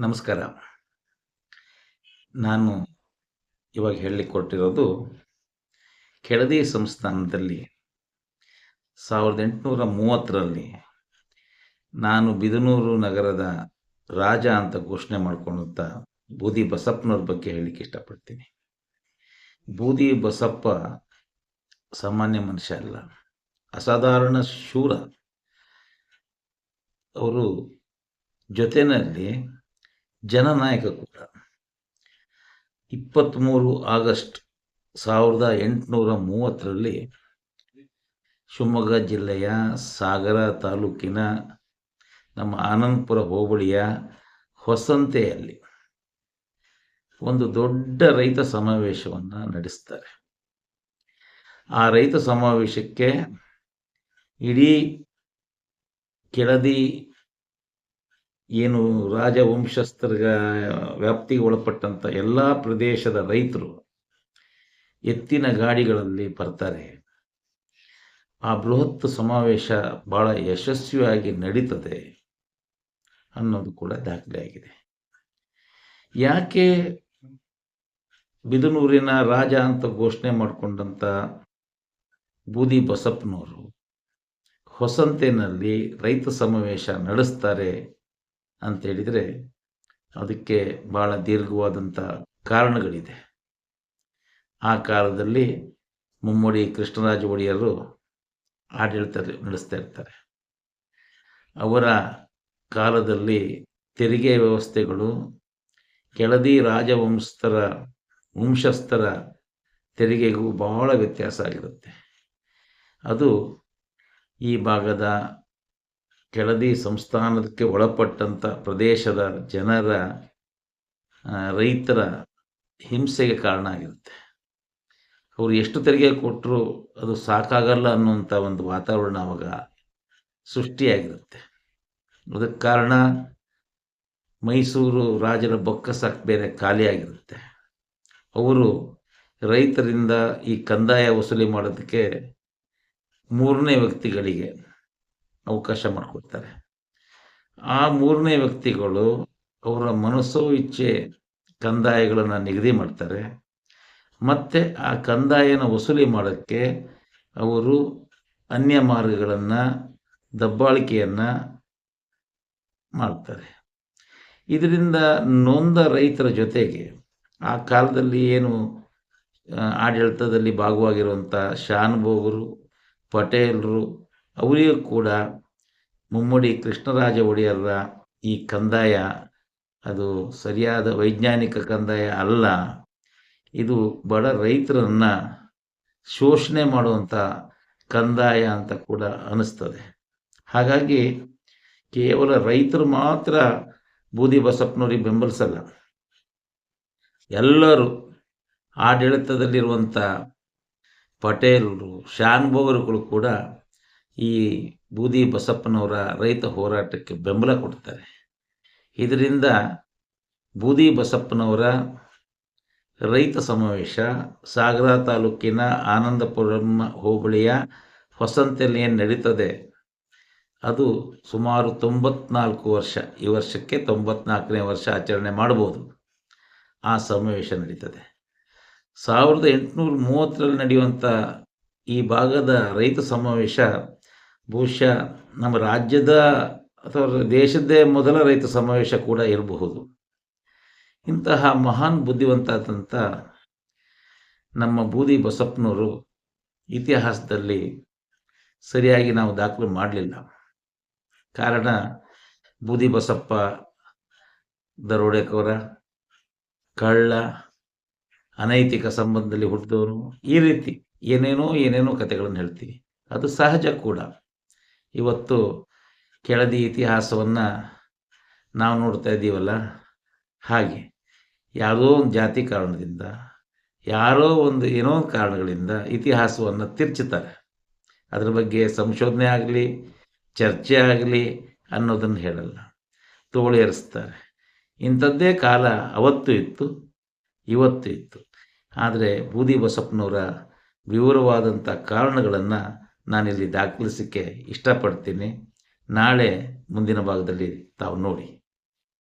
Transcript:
ನಮಸ್ಕಾರ. ನಾನು ಇವಾಗ ಹೇಳಲಿಕ್ಕೆ ಕೊಟ್ಟಿರೋದು ಕೆಳದಿ ಸಂಸ್ಥಾನದಲ್ಲಿ ಸಾವಿರದ ಎಂಟುನೂರ ಮೂವತ್ತರಲ್ಲಿ ನಾನು ಬಿದನೂರು ನಗರದ ರಾಜ ಅಂತ ಘೋಷಣೆ ಮಾಡ್ಕೊಂಡಂಥ ಬೂದಿ ಬಸಪ್ಪನವ್ರ ಬಗ್ಗೆ ಹೇಳಲಿಕ್ಕೆ ಇಷ್ಟಪಡ್ತೀನಿ. ಬೂದಿ ಬಸಪ್ಪ ಸಾಮಾನ್ಯ ಮನುಷ್ಯ ಅಲ್ಲ. ಅಸಾಧಾರಣ ಶೂರ. ಅವರು ಜೊತೆಯಲ್ಲಿ ಜನನಾಯಕ ಕೂಡ. ಇಪ್ಪತ್ತ್ಮೂರು ಆಗಸ್ಟ್ ಸಾವಿರದ ಎಂಟುನೂರ ಮೂವತ್ತರಲ್ಲಿ ಶಿವಮೊಗ್ಗ ಜಿಲ್ಲೆಯ ಸಾಗರ ತಾಲೂಕಿನ ನಮ್ಮ ಆನಂದಪುರ ಹೋಬಳಿಯ ಹೊಸಂತೆಯಲ್ಲಿ ಒಂದು ದೊಡ್ಡ ರೈತ ಸಮಾವೇಶವನ್ನು ನಡೆಸ್ತಾರೆ. ಆ ರೈತ ಸಮಾವೇಶಕ್ಕೆ ಇಡೀ ಕೆಳದಿ ಏನು ರಾಜವಂಶಸ್ಥರ ವ್ಯಾಪ್ತಿಗೆ ಒಳಪಟ್ಟಂಥ ಎಲ್ಲ ಪ್ರದೇಶದ ರೈತರು ಎತ್ತಿನ ಗಾಡಿಗಳಲ್ಲಿ ಬರ್ತಾರೆ. ಆ ಬೃಹತ್ ಸಮಾವೇಶ ಬಹಳ ಯಶಸ್ವಿಯಾಗಿ ನಡೀತದೆ ಅನ್ನೋದು ಕೂಡ ದಾಖಲೆಯಾಗಿದೆ ಯಾಕೆ ಬಿದನೂರಿನ ರಾಜ ಅಂತ ಘೋಷಣೆ ಮಾಡಿಕೊಂಡಂಥ ಬೂದಿ ಬಸಪ್ಪನವರು ಹೊಸಂತೆನಲ್ಲಿ ರೈತ ಸಮಾವೇಶ ನಡೆಸ್ತಾರೆ ಅಂತ ಹೇಳಿದರೆ ಅದಕ್ಕೆ ಬಹಳ ದೀರ್ಘವಾದಂಥ ಕಾರಣಗಳಿದೆ. ಆ ಕಾಲದಲ್ಲಿ ಮುಮ್ಮಡಿ ಕೃಷ್ಣರಾಜ ಒಡೆಯರು ಆಡಳಿತ ನಡೆಸ್ತಾ ಇರ್ತಾರೆ. ಅವರ ಕಾಲದಲ್ಲಿ ತೆರಿಗೆ ವ್ಯವಸ್ಥೆಗಳು, ಕೆಳದಿ ರಾಜವಂಶಸ್ಥರ, ವಂಶಸ್ಥರ ತೆರಿಗೆಗೂ ಬಹಳ ವ್ಯತ್ಯಾಸ ಆಗಿರುತ್ತೆ. ಅದು ಈ ಭಾಗದ ಕೆಳದಿ ಸಂಸ್ಥಾನಕ್ಕೆ ಒಳಪಟ್ಟಂಥ ಪ್ರದೇಶದ ಜನರ ರೈತರ ಹಿಂಸೆಗೆ ಕಾರಣ ಆಗಿರುತ್ತೆ. ಅವರು ಎಷ್ಟು ತೆರಿಗೆ ಕೊಟ್ಟರು ಅದು ಸಾಕಾಗಲ್ಲ ಅನ್ನುವಂಥ ಒಂದು ವಾತಾವರಣ ಅವಾಗ ಸೃಷ್ಟಿಯಾಗಿರುತ್ತೆ. ಅದಕ್ಕೆ ಕಾರಣ ಮೈಸೂರು ರಾಜರ ಬೊಕ್ಕಸ ಬೇರೆ ಖಾಲಿಯಾಗಿರುತ್ತೆ ಅವರು ರೈತರಿಂದ ಈ ಕಂದಾಯ ವಸೂಲಿ ಮಾಡೋದಕ್ಕೆ ಮೂರನೇ ವ್ಯಕ್ತಿಗಳಿಗೆ ಅವಕಾಶ ಮಾಡಿಕೊಡ್ತಾರೆ. ಆ ಮೂರನೇ ವ್ಯಕ್ತಿಗಳು ಅವರ ಮನಸ್ಸೋ ಇಚ್ಛೆ ಕಂದಾಯಗಳನ್ನು ನಿಗದಿ ಮಾಡ್ತಾರೆ. ಮತ್ತು ಆ ಕಂದಾಯನ ವಸೂಲಿ ಮಾಡೋಕ್ಕೆ ಅವರು ಅನ್ಯ ಮಾರ್ಗಗಳನ್ನು, ದಬ್ಬಾಳಿಕೆಯನ್ನು ಮಾಡ್ತಾರೆ. ಇದರಿಂದ ನೊಂದ ರೈತರ ಜೊತೆಗೆ ಆ ಕಾಲದಲ್ಲಿ ಏನು ಆಡಳಿತದಲ್ಲಿ ಭಾಗವಾಗಿರುವಂಥ ಶಾನುಭೋಗರು, ಪಟೇಲರು ಅವರಿಗೂ ಕೂಡ ಮುಮ್ಮಡಿ ಕೃಷ್ಣರಾಜ ಒಡೆಯರ ಈ ಕಂದಾಯ ಅದು ಸರಿಯಾದ ವೈಜ್ಞಾನಿಕ ಕಂದಾಯ ಅಲ್ಲ. ಇದು ಬಡ ರೈತರನ್ನು ಶೋಷಣೆ ಮಾಡುವಂಥ ಕಂದಾಯ ಅಂತ ಕೂಡ ಅನ್ನಿಸ್ತದೆ. ಹಾಗಾಗಿ ಕೇವಲ ರೈತರು ಮಾತ್ರ ಬೂದಿ ಬಸಪ್ಪನವ್ರಿಗೆ ಬೆಂಬಲಿಸಲ್ಲ. ಎಲ್ಲರೂ ಆಡಳಿತದಲ್ಲಿರುವಂಥ ಪಟೇಲರು ಶಾನ್ಭೋಗರುಗಳು ಕೂಡ ಈ ಬೂದಿ ಬಸಪ್ಪನವರ ರೈತ ಹೋರಾಟಕ್ಕೆ ಬೆಂಬಲ ಕೊಡ್ತಾರೆ. ಇದರಿಂದ ಬೂದಿ ಬಸಪ್ಪನವರ ರೈತ ಸಮಾವೇಶ, ಸಾಗರ ತಾಲೂಕಿನ ಆನಂದಪುರಂ ಹೋಬಳಿಯ ಹೊಸಂತೆಯಲ್ಲಿ ಏನು ನಡೀತದೆ. ಅದು ಸುಮಾರು ತೊಂಬತ್ನಾಲ್ಕು ವರ್ಷ, ಈ ವರ್ಷಕ್ಕೆ ತೊಂಬತ್ನಾಲ್ಕನೇ ವರ್ಷ ಆಚರಣೆ ಮಾಡ್ಬೋದು. ಆ ಸಮಾವೇಶ ನಡೀತದೆ. ಸಾವಿರದ ಎಂಟುನೂರ ಮೂವತ್ತರಲ್ಲಿ ನಡೆಯುವಂಥ ಈ ಭಾಗದ ರೈತ ಸಮಾವೇಶ ಬಹುಶಃ ನಮ್ಮ ರಾಜ್ಯದ ಅಥವಾ ದೇಶದ್ದೇ ಮೊದಲ ರೈತ ಸಮಾವೇಶ ಕೂಡ ಇರಬಹುದು. ಇಂತಹ ಮಹಾನ್ ಬುದ್ಧಿವಂತಾದಂಥ ನಮ್ಮ ಬೂದಿ ಬಸಪ್ಪನವರು ಇತಿಹಾಸದಲ್ಲಿ ಸರಿಯಾಗಿ ನಾವು ದಾಖಲು ಮಾಡಲಿಲ್ಲ. ಕಾರಣ ಬೂದಿ ಬಸಪ್ಪ, ದರೋಡೆಕೋರ, ಕಳ್ಳ, ಅನೈತಿಕ ಸಂಬಂಧದಲ್ಲಿ ಹುಟ್ಟಿದವರು, ಈ ರೀತಿ ಏನೇನೋ ಏನೇನೋ ಕಥೆಗಳನ್ನು ಹೇಳ್ತೀವಿ. ಅದು ಸಹಜ ಕೂಡ. ಇವತ್ತು ಕೆಳದಿ ಇತಿಹಾಸವನ್ನು ನಾವು ನೋಡ್ತಾ ಇದ್ದೀವಲ್ಲ? ಹಾಗೆ. ಯಾವುದೋ ಒಂದು ಜಾತಿ ಕಾರಣದಿಂದ, ಯಾರೋ ಒಂದು ಏನೋ ಕಾರಣಗಳಿಂದ ಇತಿಹಾಸವನ್ನು ತಿರ್ಚುತ್ತಾರೆ ಅದ್ರ ಬಗ್ಗೆ ಸಂಶೋಧನೆ ಆಗಲಿ, ಚರ್ಚೆ ಆಗಲಿ ಅನ್ನೋದನ್ನು ಹೇಳಲ್ಲ. ತೋಳು ಏರಿಸ್ತಾರೆ ಇಂಥದ್ದೇ ಕಾಲ ಅವತ್ತು ಇತ್ತು, ಇವತ್ತು ಇತ್ತು. ಆದರೆ ಬೂದಿ ಬಸಪ್ಪನವರ ವಿವರವಾದಂಥ ಕಾರಣಗಳನ್ನು ನಾನಿಲ್ಲಿ ದಾಖಲಿಸಲಿಕ್ಕೆ ಇಷ್ಟಪಡ್ತೀನಿ. ನಾಳೆ ಮುಂದಿನ ಭಾಗದಲ್ಲಿ ತಾವು ನೋಡಿ.